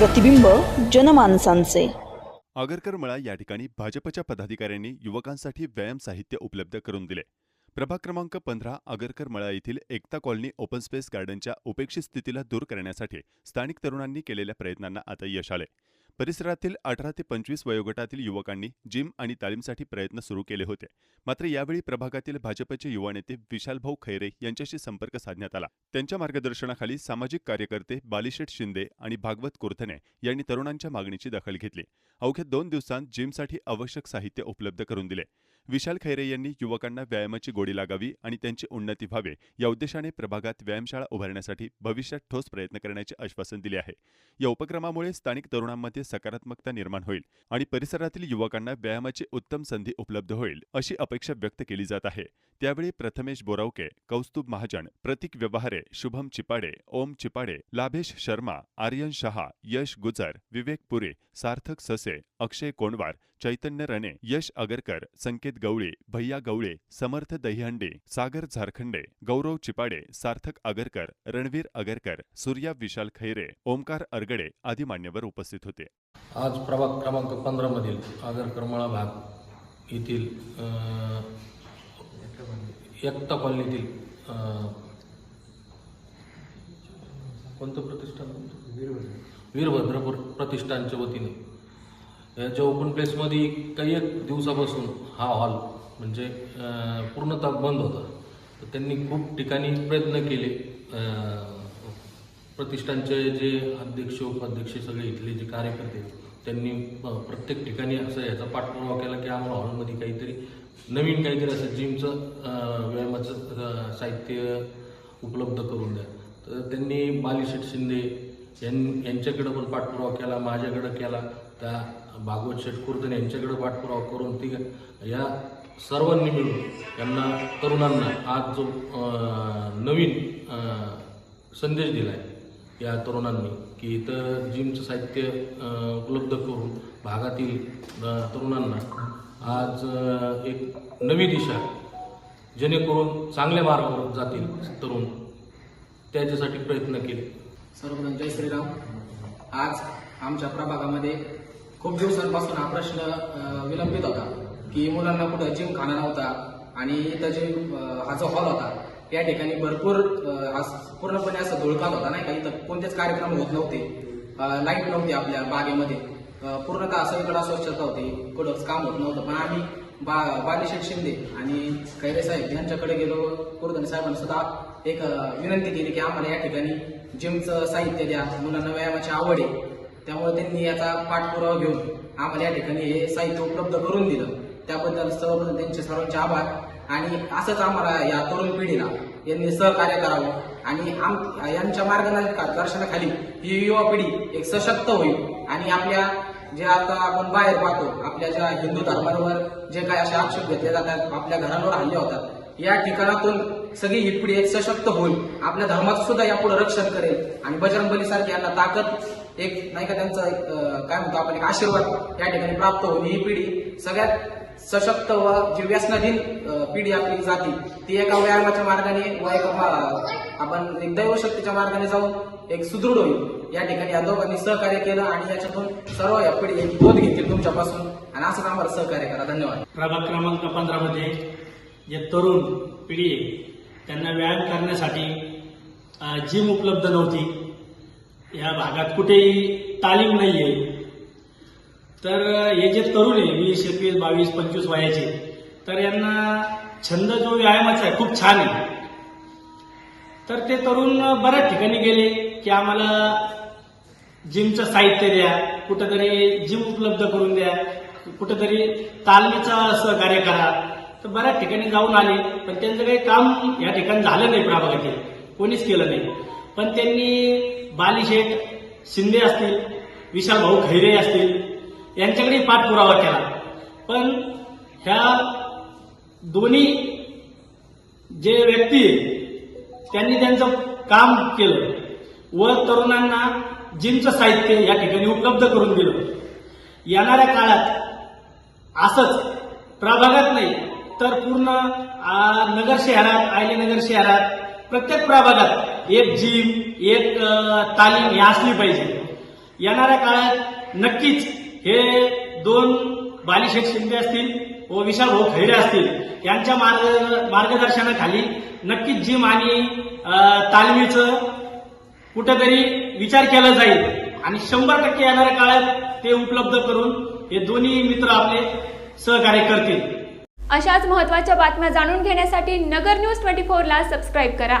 प्रतिबिंब जनमानसांचे. आगरकर मळा या ठिकाणी भाजपच्या पदाधिकाऱ्यांनी युवकांसाठी व्यायाम साहित्य उपलब्ध करून दिले. प्रभाग क्रमांक पंधरा आगरकर मळा येथील एकता कॉलनी ओपन स्पेस गार्डनच्या उपेक्षित स्थितीला दूर करण्यासाठी स्थानिक तरुणांनी केलेल्या प्रयत्नांना आता यश आले. परिसरातील अठरा ते पंचवीस वयोगटातील युवकांनी जिम आणि तालीमसाठी प्रयत्न सुरू केले होते. मात्र यावेळी प्रभागातील भाजपचे युवा नेते विशालभाऊ खैरे यांच्याशी संपर्क साधण्यात आला. त्यांच्या मार्गदर्शनाखाली सामाजिक कार्यकर्ते बालिशेठ शिंदे आणि भागवत कुर्थने यांनी तरुणांच्या मागणीची दखल घेतली. अवघ्या दोन दिवसांत जिमसाठी आवश्यक साहित्य उपलब्ध करून दिले. विशाल खैरे यांनी युवकांना व्यायामाची गोडी लागावी आणि त्यांची उन्नती व्हावे या उद्देशाने प्रभागात व्यायामशाळा उभारण्यासाठी भविष्यात ठोस प्रयत्न करण्याचे आश्वासन दिले आहे. या उपक्रमामुळे स्थानिक तरुणांमध्ये सकारात्मकता निर्माण होईल आणि परिसरातील युवकांना व्यायामाची उत्तम संधी उपलब्ध होईल अशी अपेक्षा व्यक्त केली जात आहे. त्यावेळी प्रथमेश बोरावके कौस्तुभ महाजन प्रतीक व्यवहारे शुभम चिपाडे ओम चिपाडे लाभेश शर्मा आर्यन शहा यश गुजर विवेक पुरे सार्थक ससे अक्षय कोंडवार चैतन्य रणे यश अगरकर संकेत गवळे भैया गवळे समर्थ दहिहंडे सागर झारखंडे गौरव चिपाडे सार्थक अगरकर रणवीर अगरकर सूर्या विशाल खैरे ओमकार अरगडे आदी मान्यवर उपस्थित होते. आज प्रभाग क्रमांक पंधरामधील आगर करमाळा भाग येथील एकता कॉलनीतील कोणतं प्रतिष्ठान? वीरभद्र. प्रतिष्ठानच्या वतीने. याच्या ओपन प्लेसमध्ये काही एक दिवसापासून हा हॉल म्हणजे पूर्णतः बंद होता. तर त्यांनी खूप ठिकाणी प्रयत्न केले. प्रतिष्ठानचे जे अध्यक्ष उपाध्यक्ष सगळे इथले जे कार्यकर्ते त्यांनी प्रत्येक ठिकाणी असं याचा पाठपुरावा केला की आम्हाला हॉलमध्ये काहीतरी नवीन काहीतरी असं जिमचं व्यायामाचं साहित्य उपलब्ध करून द्या. तर त्यांनी बालिशेठ शिंदे यां यांच्याकडं पण पाठपुरावा केला माझ्याकडं केला. त्या भागवत शेठ कुर्दन यांच्याकडं पाठपुरावा करून ती या सर्वांनी मिळून यांना तरुणांना आज जो नवीन संदेश दिला आहे या तरुणांनी की इथं जिमचं साहित्य उपलब्ध करून भागातील तरुणांना आज एक नवी दिशा जेणेकरून चांगल्या मार्गावर जातील तरुण. त्याच्यासाठी प्रयत्न केले. सर्वजण जय श्रीराम. आज आमच्या प्रभागामध्ये खूप दिवसांपासून हा प्रश्न विलंबित होता की मुलांना कुठं जिम खाना नव्हता आणि इथं जे हा जो हॉल होता या ठिकाणी भरपूर हा पूर्णपणे असं धुळकात होता नाही का? इथं कोणतेच कार्यक्रम होत नव्हते. लाइट नव्हती आपल्या बागेमध्ये. पूर्णतः पूर्णतः सगळीकडे स्वच्छता होती. कुठंच काम होत नव्हतं. पण आम्ही बा बालिशेठ शिंदे आणि खैरे साहेब यांच्याकडे गेलो. कुर्दन साहेबांनी सुद्धा एक विनंती केली की आम्हाला या ठिकाणी जिमचं साहित्य द्या. मुलांना व्यायामाची आवड आहे. त्यामुळे त्यांनी याचा पाठपुरावा घेऊन आम्हाला या ठिकाणी हे साहित्य उपलब्ध करून दिलं. त्याबद्दल सर्वप्रथम त्यांचे सर्वांचे आभार. आणि असंच आम्हाला या तरुण पिढीला यांनी सहकार्य करावं. आणि आम यांच्या मार्गदर्शनाखाली ही युवा पिढी एक सशक्त होईल. आणि आपल्या जे आता आपण बाहेर पाहतो आपल्या ज्या हिंदू धर्मावर जे काय असे आक्षेप घेतले जातात आपल्या घरांवर हल्ले होतात या ठिकाणातून सगळी ही पिढी एक सशक्त होईल. आपल्या धर्माचं सुद्धा यापुढे रक्षण करेल. आणि बजरंगबली सारखी यांना ताकद एक नाही का त्यांचा एक, काय म्हणतो आपण एक आशीर्वाद या ठिकाणी प्राप्त होईल ही पिढी सगळ्यात सशक्त व जी व्यसनाधीन पिढी आपली जाती ती एका व्यायामाच्या मार्गाने व एका आपण एक दैवशक्तीच्या मार्गाने जाऊन एक सुदृढ होईल. या ठिकाणी या दोघांनी सहकार्य केलं आणि याच्यातून सर्व या पिढी एक बोध घेतील तुमच्यापासून. आणि असंच आम्हाला सहकार्य करा. धन्यवाद. प्रभाग क्रमांक पंधरामध्ये जे तरुण पिढी त्यांना व्यायाम करण्यासाठी जिम उपलब्ध नव्हती. या भागात कुठेही तालीम नाही आहे तर हे जे तरुण आहे वीस एकवीस बावीस पंचवीस वयाचे तर यांना छंद जो व्यायामाचा आहे खूप छान आहे. तर ते तरुण बऱ्याच ठिकाणी गेले की आम्हाला जिमचं साहित्य द्या कुठंतरी जिम उपलब्ध करून द्या कुठंतरी तालमीचं सहकार्य करा. तर बऱ्याच ठिकाणी जाऊन आले पण त्यांचं काही काम या ठिकाणी झालं नाही प्रभागाचे कोणीच केलं नाही. पण त्यांनी बालीशेठ शिंदे असतील विशाल भाऊ खैरे असतील यांच्याकडे पाठपुरावा केला. पण ह्या दोन्ही जे व्यक्ती आहेत, त्यांनी त्यांचं काम केलं. व तरुणांना जिमचं साहित्य या ठिकाणी उपलब्ध करून दिलं. येणाऱ्या काळात असंच प्रभागात नाही तर पूर्ण नगर शहरात आयलेनगर शहरात प्रत्येक प्रभागात एक जिम एक तालीम ही असली पाहिजे. येणाऱ्या काळात नक्कीच हे दोन बालिशेख शिंदे असतील व विशाल भाऊ खैरे असतील यांच्या मार्ग मार्गदर्शनाखाली नक्कीच जिम आणि तालमीचं कुठेतरी विचार केला जाईल. आणि शंभर टक्के येणाऱ्या काळात ते उपलब्ध करून हे दोन्ही मित्र आपले सहकार्य करतील. अशाच महत्त्वाच्या बातम्या जाणून घेण्यासाठी नगर न्यूज ट्वेंटी फोरला सबस्क्राईब करा.